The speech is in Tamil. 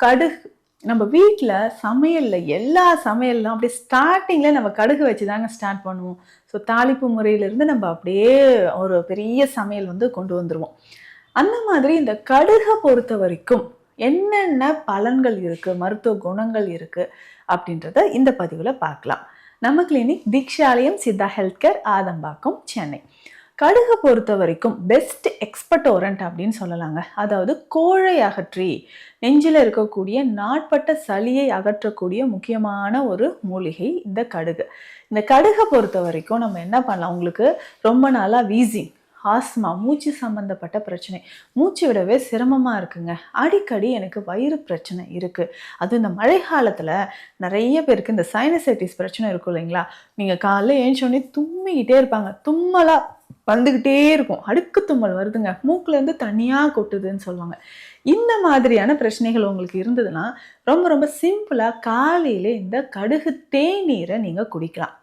கடுகு. நம்ம வீட்டில் சமையலில் எல்லா சமையல்லாம் அப்படியே ஸ்டார்டிங்கில் நம்ம கடுகு வச்சு தாங்க ஸ்டார்ட் பண்ணுவோம். ஸோ தாளிப்பு முறையிலேருந்து நம்ம அப்படியே ஒரு பெரிய சமையல் வந்து கொண்டு வந்துடுவோம் அந்த மாதிரி இந்த கடுகை பொறுத்த வரைக்கும் என்னென்ன பலன்கள் இருக்குது மருத்துவ குணங்கள் இருக்குது அப்படின்றத இந்த பதிவில் பார்க்கலாம். நம்ம clinic Deekshalayam Siddha health care Adambakkam Chennai. கடுகை பொறுத்த வரைக்கும் பெஸ்ட் எக்ஸ்பர்டோரண்ட் அப்படின்னு சொல்லலாங்க. அதாவது கோழை அகற்றி நெஞ்சில் இருக்கக்கூடிய நாட்பட்ட சளியை அகற்றக்கூடிய முக்கியமான ஒரு மூலிகை இந்த கடுகு. இந்த கடுகை பொறுத்த வரைக்கும் நம்ம என்ன பண்ணலாம்? உங்களுக்கு ரொம்ப நாளாக வீசிங் ஆஸ்மா மூச்சு சம்மந்தப்பட்ட பிரச்சனை. மூச்சு விடவே சிரமமாக இருக்குங்க. அடிக்கடி எனக்கு வயிறு பிரச்சனை இருக்குது அதுவும் இந்த மழை காலத்தில் நிறைய பேருக்கு இந்த சைனசைட்டிஸ் பிரச்சனை இருக்கும் இல்லைங்களா? நீங்கள் காலைல ஏஞ்சோடனே தும்மிக்கிட்டே இருப்பாங்க. தும்மலாக வந்துக்கிட்டே இருக்கும். அடுக்கு தும்மல் வருதுங்க. மூக்குலேருந்து தனியாக கொட்டுதுன்னு சொல்லுவாங்க. இந்த மாதிரியான பிரச்சனைகள் உங்களுக்கு இருந்ததுன்னா ரொம்ப ரொம்ப சிம்பிளாக காலையிலே இந்த கடுகு தேநீரை நீங்கள் குடிக்கலாம்.